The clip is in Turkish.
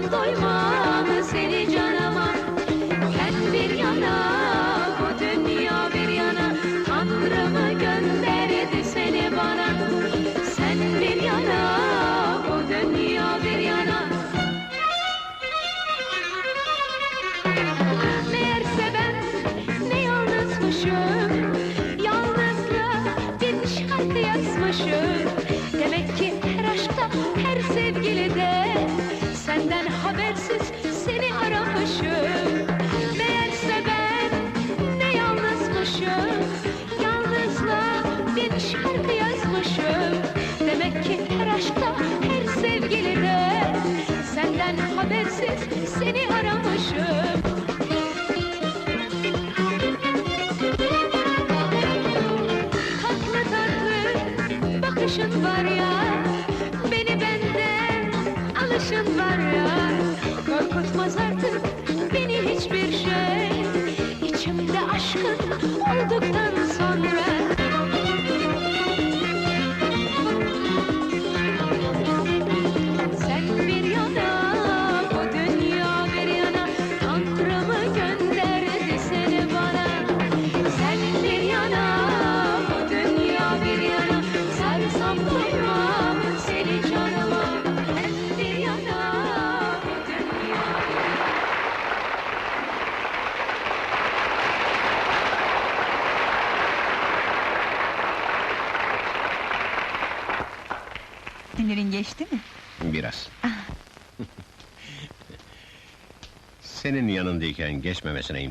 doymam seni canıma. Sen bir yana bu dünya bir yana. Tanrımı gönderdi seni bana. Sen bir yana bu dünya bir yana. Meğerse ben ne yalnızmışım Yalnızlığa bir şarkı yazmışım. Demek ki her aşkta, her sevgilide habersiz seni aramışım. Meğerse ben ne yalnızmışım. Yalnızlığa bir şarkı yazmışım. Demek ki her aşkta, her sevgilide Senden habersiz seni aramışım. Tatlı tatlı bakışın var ya Beni benden alışın Korkutmaz artık beni hiçbir şey. İçimde aşkın olduktan sonra Sinirin geçti mi? Biraz. Senin yanındayken geçmemesine imkan